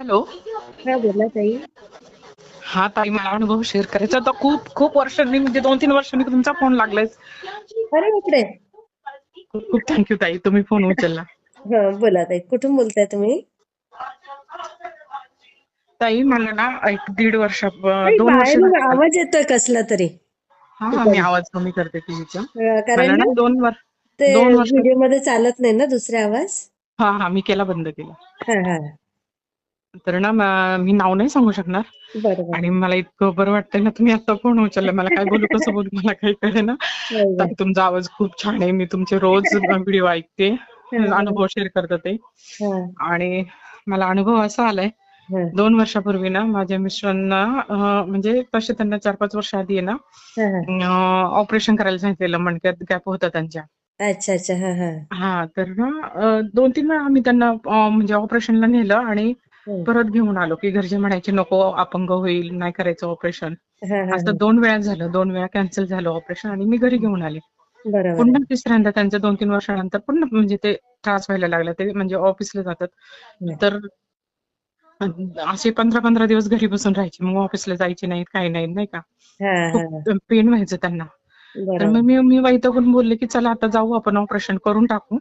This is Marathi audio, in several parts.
हॅलो. हा बोला ताई? हा ताई मला अनुभव शेअर करायचा होता. खूप खूप वर्षांनी म्हणजे दोन तीन वर्षांनी तुमचा फोन लागलाय. अरे बापरे खूप खूप थँक्यू ताई तुम्ही फोन उचलला. हा बोला ताई कुठून बोलताय तुम्ही? ताई मला ना एक दीड वर्ष दोन वर्ष बाहेरून. आवाज येतोय कसला तरी. हा हा मी आवाज कमी करते टीव्हीचा अं, मला कारण ना ना दोन वर्ष ते दोन वर्ष व्हिडिओमध्ये चालत नाही ना दुसरे आवाज? हा हा मी केला बंद केला. हा हा. तर ना म- नाव नाही सांगू शकणार. आणि मला इतकं बरं वाटतंय ना तुम्ही आता फोन उचलला. मला काय बोलू कसं बोलू मला काही कळे ना तुमचा आवाज खूप छान आहे. मी तुमचे रोज व्हिडिओ ऐकते. अनुभव शेअर करते ते. आणि मला अनुभव असा आलाय. दोन वर्षापूर्वी ना माझ्या मिस्टरांना म्हणजे तसे त्यांना चार पाच वर्ष आधी आहे ना ऑपरेशन करायला सांगितलेलं मणक्यात गॅप होता त्यांच्या. अच्छा अच्छा. हा तर ना दोन तीन वेळा आम्ही त्यांना म्हणजे ऑपरेशनला नेलं आणि. परत घेऊन आलो की घरचे म्हणायचे नको अपंग होईल नाही करायचं ऑपरेशन असं दोन वेळा झालं दोन वेळा कॅन्सल झालं ऑपरेशन आणि मी घरी घेऊन आले. पुन्हा तिसऱ्यांदा त्यांच्या दोन तीन वर्षानंतर पुन्हा म्हणजे ते त्रास व्हायला लागला ते म्हणजे ऑफिसला जातात. तर असे पंधरा पंधरा दिवस घरी बसून राहायचे. मग ऑफिसला जायचे नाहीत काही नाही नाही का? पेन व्हायचं त्यांना. तर मग मी मी वैतागून बोलले की चला आता जाऊ आपण ऑपरेशन करून टाकू.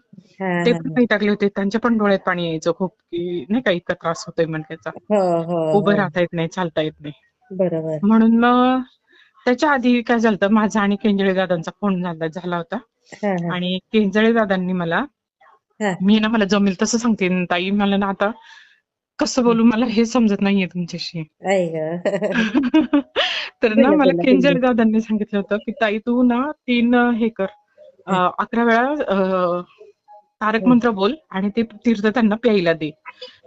ते पण वैतागले होते. त्यांच्या पण डोळ्यात पाणी यायचं खूप की नाही का इतका त्रास होतोय मणक्याचा हो हो उभं हो. राहता येत नाही चालता येत नाही. बरोबर. म्हणून मग त्याच्या आधी काय झालं माझा आणि केंजळे दादांचा फोन झाला झाला होता. आणि केंजळे दादांनी मला मी ना मला जमेल तसं सांगते ताई मला ना आता कसं बोलू मला हे समजत नाहीये तुमच्याशी आई ग तर ना बोला, मला बोला, बोला. दादांनी सांगितलं होतं की ताई तू ना तीन हे कर अं, अकरा वेळा अं, तारक मंत्र बोल आणि ते तीर्थ त्यांना प्यायला दे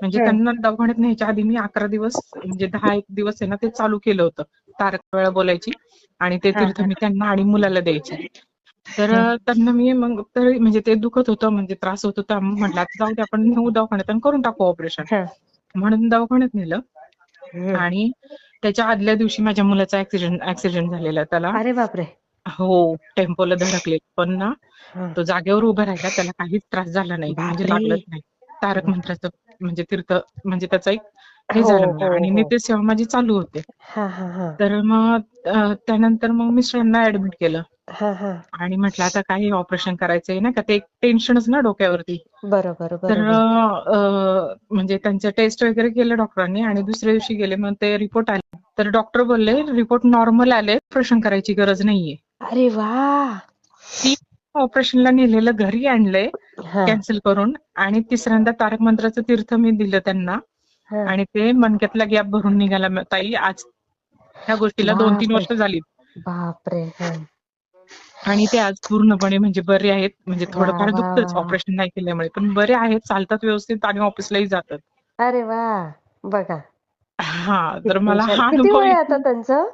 म्हणजे हा. त्यांना दवाखान्यात न्यायच्या आधी मी अकरा दिवस म्हणजे दहा एक दिवस आहे ना ते चालू केलं होतं तारक वेळा बोलायची आणि ते हा, तीर्थ हा. मी त्यांना आणि मुलाला द्यायचे तर हा. अं, त्यांना मी मग तरी म्हणजे ते दुखत होतं म्हणजे त्रास होत होता मग म्हटलं आता जाऊ दे आपण नेऊ दवाखान्यात आणि करून टाकू ऑपरेशन हा. म्हणून दवाखान्यात नेलं. आणि त्याच्या आदल्या दिवशी माझ्या मुलाचा ऍक्सिडेंट ऍक्सिडेंट झालेला त्याला. अरे बापरे. हो टेम्पोला धडकले. पण ना. तो जागेवर उभा राहिला त्याला काहीच त्रास झाला नाही. म्हणजे. लागलंच नाही. तारक मंत्राचं म्हणजे तीर्थ म्हणजे त्याचा एक हे हो, झालं हो, आणि हो. नित्य सेवा माझी चालू होते. हा हा हा. तर मग त्यानंतर मग मिस्टरांना ऍडमिट केलं. आणि म्हटलं आता काही ऑपरेशन करायचंय ना का ते टेन्शनच ना डोक्यावरती. बरोबर तर म्हणजे त्यांचं टेस्ट वगैरे केलं डॉक्टरांनी आणि दुसऱ्या दिवशी गेले मग ते रिपोर्ट आले. तर डॉक्टर बोलले रिपोर्ट नॉर्मल आले ऑपरेशन करायची गरज नाहीये. अरे वा! ती ऑपरेशनला नेलेलं घरी आणलंय कॅन्सल करून. आणि तिसऱ्यांदा तारक मंत्राचं तीर्थ मी दिलं त्यांना. आणि ते मनक्यातला गॅप भरून निघाला ताई. आज ह्या गोष्टीला दोन तीन. वर्ष झाली बापरे. आणि ते आज पूर्णपणे म्हणजे बरे आहेत. म्हणजे थोडंफार दुखतच. ऑपरेशन नाही केल्यामुळे. पण बरे आहेत. चालतात व्यवस्थित आणि ऑफिसलाही जातात. अरे वा. बघा. हा तर मला. हा अनुभव आता त्यांचं?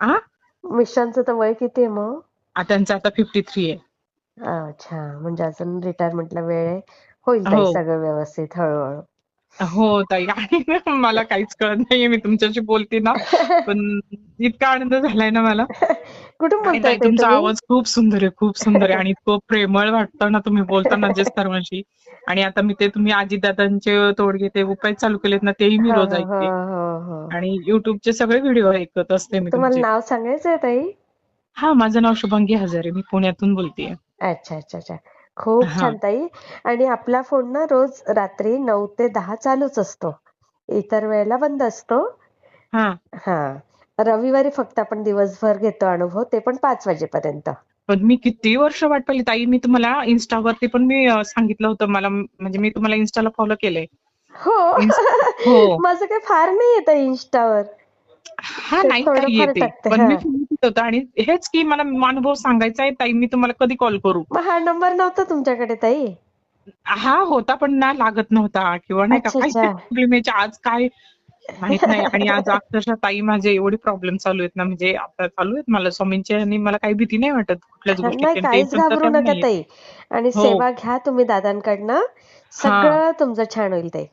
हा? मिस्टरांचं तर वय किती आहे मग? त्यांचं आता फिफ्टी थ्री आहे. अच्छा. म्हणजे अजून रिटायरमेंटला वेळ आहे. होईल ताई हो. सगळं व्यवस्थित हळूहळू. हो ताई. आणि मला काहीच कळत नाहीये. मी तुमच्याशी बोलते ना. पण इतका आनंद झालाय ना मला. कुठून बोलताय तुमचा आवाज खूप सुंदर आहे खूप सुंदर आहे. आणि इतकं प्रेमळ वाटतं ना तुम्ही बोलताना जे सर्वांशी. आणि आता मी ते तुम्ही आजीदादांचे तोडगे ते उपाय चालू केलेत ना तेही मी रोज ऐकते. आणि युट्यूबचे सगळे व्हिडिओ ऐकत असते मी तुम्हाला नाव सांगायचंय ताई? हा माझं नाव शुभांगी हजारे मी पुण्यातून बोलतेय. अच्छा अच्छा अच्छा. खूप. छान ताई. आणि आपला फोन ना रोज रात्री नऊ ते दहा चालूच असतो. इतर वेळेला बंद असतो. हा. हा. रविवारी फक्त आपण दिवसभर घेतो अनुभव ते पण पाच वाजेपर्यंत. पण मी किती वर्ष वाट पाहिली ताई? मी तुम्हाला इन्स्टावरती पण मी अं, सांगितलं होतं मला म्हणजे मी तुम्हाला इन्स्टाला फॉलो केलंय. हो. इन्स- हो. माझं काही फार नाही येत इंस्टावर हा ते नाही थोडंफार काही येते. टाकते, पण हा. मी सांगितलं होतं आणि हेच की मला अनुभव सांगायचा आहे ताई मी तुम्हाला कधी कॉल करू? मग हा नंबर नव्हता तुमच्याकडे ताई? हा होता पण ना लागत नव्हता किंवा नाही का? अच्छा, काही अच्छा. प्रॉब्लेम यायचे आज काय माहीत नाही. आणि आज अक्षरशः ताई माझे एवढे प्रॉब्लेम चालू आहेत ना म्हणजे आता चालू आहेत. मला स्वामींचे आणि मला काही भीती नाही वाटत. कुठल्याच घाबरू नका. ताई. आणि हो. सेवा घ्या तुम्ही दादांकडनं. सगळं तुमचं छान होईल ताई.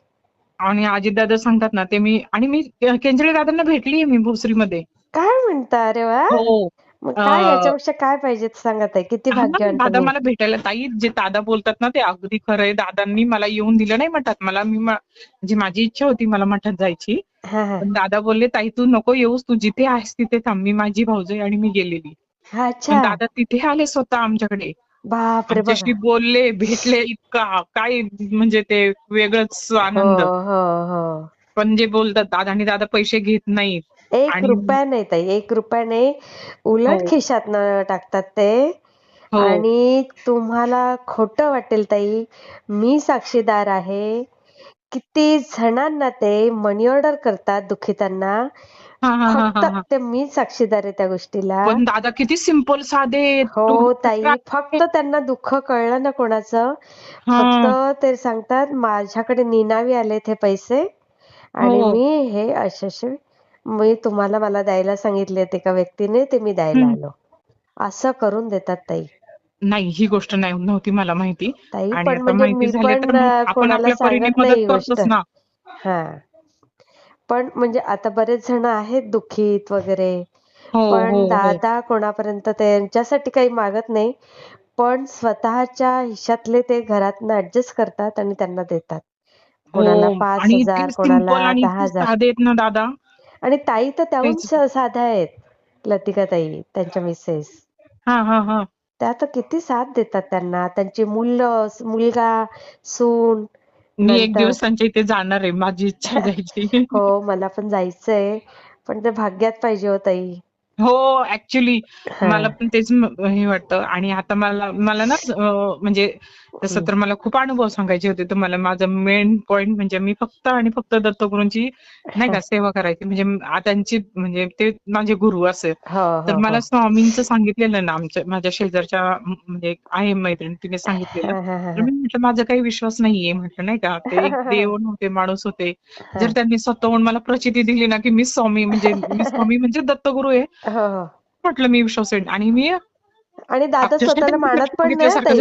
आणि अजितदादा सांगतात ना ते मी आणि मी केंजळे दादांना भेटलीये मी भोसरीमध्ये. काय म्हणता? अरे वा. हो. मग काय अं, याच्यापेक्षा काय पाहिजे ते सांगा ताई? किती हा ना, भाग्यवान दादा तुम्ही? मला भेटायला ताई जे दादा बोलतात ना ते अगदी खरं आहे. दादांनी मला येऊन दिलं नाही मठात मला मी म- म्हणजे माझी इच्छा होती मला मठात जायची. हा हा. पण दादा बोलले ताई तू नको येऊस. तू जिथे आहेस तिथे थांब. मी माझी भाऊजई आणि मी गेलेली. हा, पण अच्छा दादा तिथे आले स्वतः आमच्याकडे. बापरे. आमच्याशी बोलले भेटले इतका काय म्हणजे ते वेगळंच हो आनंद. हो हो. पण जे बोलतात दादा आणि दादा पैसे घेत नाहीत. एक रुपया नाही ताई एक रुपया नाही उलट हो. खिशातनं टाकतात ते. हो. आणि तुम्हाला खोटं वाटेल ताई मी साक्षीदार आहे. किती जणांना ते मनी ऑर्डर करतात दुखितांना. हा हा हा फक्त हा हा. ते मी साक्षीदार आहे त्या गोष्टीला. पण दादा किती सिंपल साधे हो ताई फक्त त्यांना दुःख कळलं ना कोणाचं फक्त ते सांगतात माझ्याकडे निनावी आलेत हे पैसे. आणि हो. मी हे असे असे मी तुम्हाला मला द्यायला सांगितले एका व्यक्तीने ते मी द्यायला हम्म. आलो. असं करून देतात ताई. नाही ही गोष्ट नाही नव्हती मला माहिती. ताई आणि पण आता म्हणजे माहिती मी झाली तर पण मग अं, आपण कोणाला आपल्या परीने सांगत नाही मदत ही गोष्ट. करतोच ना. हा. पण म्हणजे आता बरेच जण आहेत दुःखीत वगैरे. हो पण हो हो. दादा कोणापर्यंत त्यांच्यासाठी काही मागत नाही. पण स्वतःच्या हिशातले ते घरातनं ऍडजस्ट करतात आणि त्यांना देतात. कोणाला हो पाच आणि हजार इतके कोणाला आणि दहा इतके हजार. साधे आहेत ना दादा. आणि ताई तर त्याहून साध्या आहेत लतिका ताई त्यांच्या मिसेस हा हा हा. त्या तर किती साथ देतात त्यांना. त्यांची मुलं मुलगा सून मी एक दिवस त्यांच्या इथे जाणार आहे माझी इच्छा जायची. हो मला पण जायचंय. पण ते भाग्यात पाहिजे हो ताई. हो ऍक्च्युली मला पण तेच हे वाटतं. आणि आता मला मला ना म्हणजे तसं. तर मला खूप अनुभव सांगायचे होते. तुम्हाला माझं मेन पॉइंट म्हणजे मी फक्त आणि फक्त दत्तगुरूंची नाही का सेवा करायची. म्हणजे त्यांची म्हणजे ते माझे गुरु असे हो तर हो मला हो. स्वामींचं सांगितलेलं ना आमच्या माझ्या शेजारच्या म्हणजे आहे मैत्रीण तिने सांगितलेलं. तर मी म्हटलं माझा काही विश्वास नाहीये म्हटलं नाही का? ते एक देव नव्हते माणूस होते. जर त्यांनी स्वतःहून मला प्रचिती दिली ना की मी स्वामी म्हणजे मी स्वामी म्हणजे दत्तगुरू आहे हो हो. म्हटलं मी विश्वास आणि मी आणि दादा स्वतःला मानत पण नाही.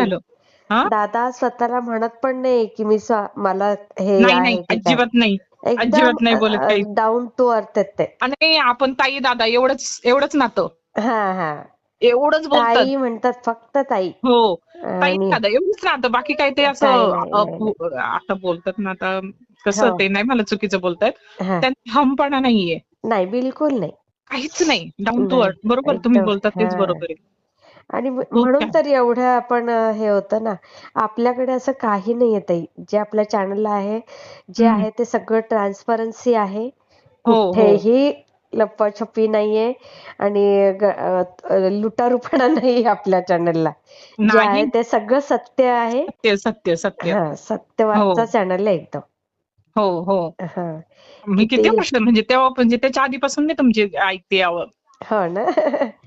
दादा स्वतःला म्हणत पण नाही की मी मला हे अजिबात नाही. अजिबात नाही बोलत काही. डाऊन टू अर्थ आहेत ते. आणि आपण ताई दादा एवढंच एवढंच नातं. हा हा. एवढंच बोलतात. ताई म्हणतात फक्त ताई. हो. ताई आणि दादा एवढंच नातं बाकी काही ते असं नाही नाही नाही अपू- आता बोलतात ना आता कसं हो. ते नाही मला चुकीचं बोलतायत. हा. त्यांत हमपणा नाहीये. नाही बिलकुल नाही. काहीच नाही. डाऊन टू नाही. अर्थ बरोबर तुम्ही एकदम बोलतात तेच हा. बरोबर आहे. आणि म- खूप म्हणून तर एवढं आपण अं, हे होतं ना आपल्याकडे असं काही नाही ताई. जे आपल्या चॅनलला आहे जे हम्म. आहे ते सगळं ट्रान्सपरन्सी आहे. हो हो. कुठेही लपाछपी नाहीये आणि लुटारूपणा नाही आपल्या चॅनलला जे आहे ते सगळं सत्य आहे. सत्य सत्य सत्य. हा हो. सत्यवादचा चॅनल आहे एकदम. हो हो. हा. मी किती वर्ष म्हणजे तेव्हा म्हणजे त्याच्या आधीपासून मी तुमची ऐकते यावं. हो ना.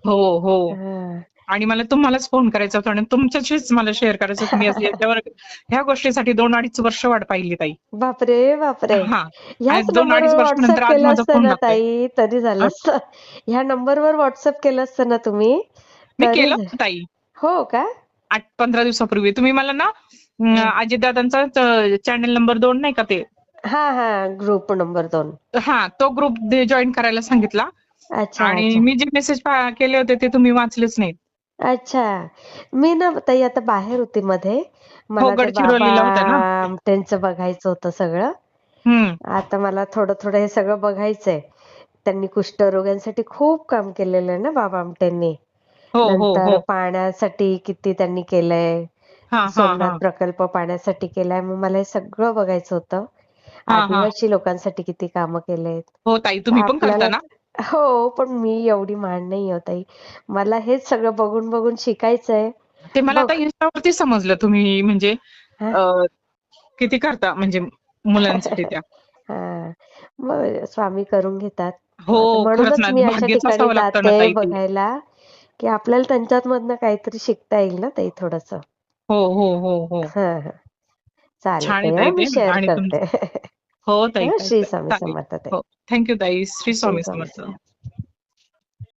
हो हो. हा. आणि मला तुम्हालाच फोन करायचा होता आणि तुमच्याशीच मला शेअर करायचं असं याच्यावर ह्या गोष्टीसाठी दोन अडीच वर्ष वाट पाहिली ताई. बापरे बापरे. हा. दोन अडीच वर्षानंतर व्हॉट्सअप आज माझा फोन ताई तरी झालं? असतं. ह्या नंबरवर व्हॉट्सअप केलं असतं ना तुम्ही मी केलं ताई. हो का? आठ पंधरा दिवसापूर्वी. तुम्ही मला ना. अजितदादांचा चॅनल नंबर दोन नाही का ते? हा हा ग्रुप नंबर दोन. हा तो ग्रुप जॉईन करायला सांगितला. अच्छा आणि मी जे मेसेज केले होते ते तुम्ही वाचलेच नाहीत. अच्छा. मी ना ताई आता बाहेर होती मध्ये. हो मला ते बाबा गडचिरोलीला होत्या ना? त्यांचं बघायचं होतं सगळं. आता मला थोडं थोडं हे सगळं बघायचंय. त्यांनी कुष्ठरोग्यांसाठी खूप काम केलेलं आहे ना बाबा आमटेंनी हो हो नंतर हो. पाण्यासाठी किती त्यांनी केलंय. हा हा सोमनाथ हा. प्रकल्प पाण्यासाठी केलाय. मग मला हे सगळं बघायचं होतं. हा हा. आदिवासी लोकांसाठी किती कामं केलेत. हो ताई तुम्ही पण करता आपल्याला ना हो पण मी एवढी महान नाही होत ताई. मला हेच सगळं बघून बघून शिकायचंय. ते मला बघ. आता इन्स्टावरती समजलं तुम्ही म्हणजे हा? किती करता म्हणजे मुलांसाठी त्या. हा. मग स्वामी करून घेतात. हो खरंच म्हणूनच ना मी अशा भाग्यच ठिकाणी असावं लागतं ना जाते ताई. ते बघायला की आपल्याला त्यांच्यात मधनं काहीतरी शिकता येईल ना ताई थोडस. हो हो हो हो. हा हा. चालेल छान आहे ताई हा ताई मी ते शेअर आणि करते. हो ताई. हा श्री स्वामी समर्थ ताई. हो. थँक्यू ताई. श्री स्वामी समर्थ.